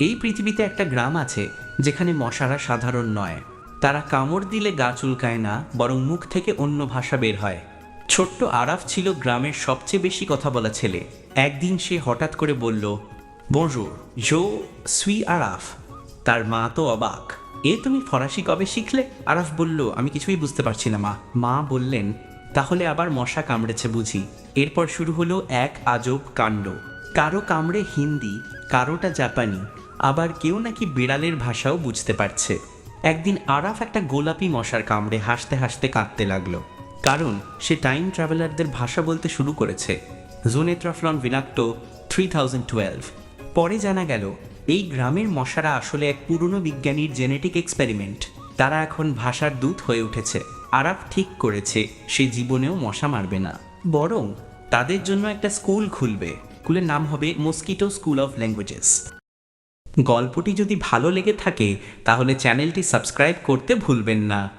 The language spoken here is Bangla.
এই পৃথিবীতে একটা গ্রাম আছে, যেখানে মশারা সাধারণ নয়। তারা কামড় দিলে গা চুলকায় না, বরং মুখ থেকে অন্য ভাষা বের হয়। ছোট্ট আরাফ ছিল গ্রামের সবচেয়ে বেশি কথা বলা ছেলে। একদিন সে হঠাৎ করে বলল বজুর জো সুই আরাফ। তার মা তো অবাক। এ তুমি ফরাসি কবে শিখলে? আরাফ বলল, আমি কিছুই বুঝতে পারছি না, মা। মা বললেন, তাহলে আবার মশা কামড়েছে বুঝি। এরপর শুরু হলো এক আজব কাণ্ড। কারও কামড়ে হিন্দি, কারোটা জাপানি। আবার কেউ নাকি বিড়ালের ভাষাও বুঝতে পারছে। একদিন আরাফ একটা গোলাপি মশার কামড়ে হাসতে হাসতে কাঁদতে লাগল। কারণ সে টাইম ট্রাভেলারদের ভাষা বলতে শুরু করেছে। জোনেট্রাফলন ভিনাক্টো থ্রি থাউজেন্ড টুয়েলভ। পরে জানা গেল, এই গ্রামের মশারা আসলে এক পুরনো বিজ্ঞানীর জেনেটিক এক্সপেরিমেন্ট। তারা এখন ভাষার দূত হয়ে উঠেছে। আরাফ ঠিক করেছে, সে জীবনেও মশা মারবে না। বরং তাদের জন্য একটা স্কুল খুলবে। স্কুলের নাম হবে মস্কিটো স্কুল অফ ল্যাঙ্গুয়েজেস। গল্পটি যদি ভালো লেগে থাকে তাহলে চ্যানেলটি সাবস্ক্রাইব করতে ভুলবেন না।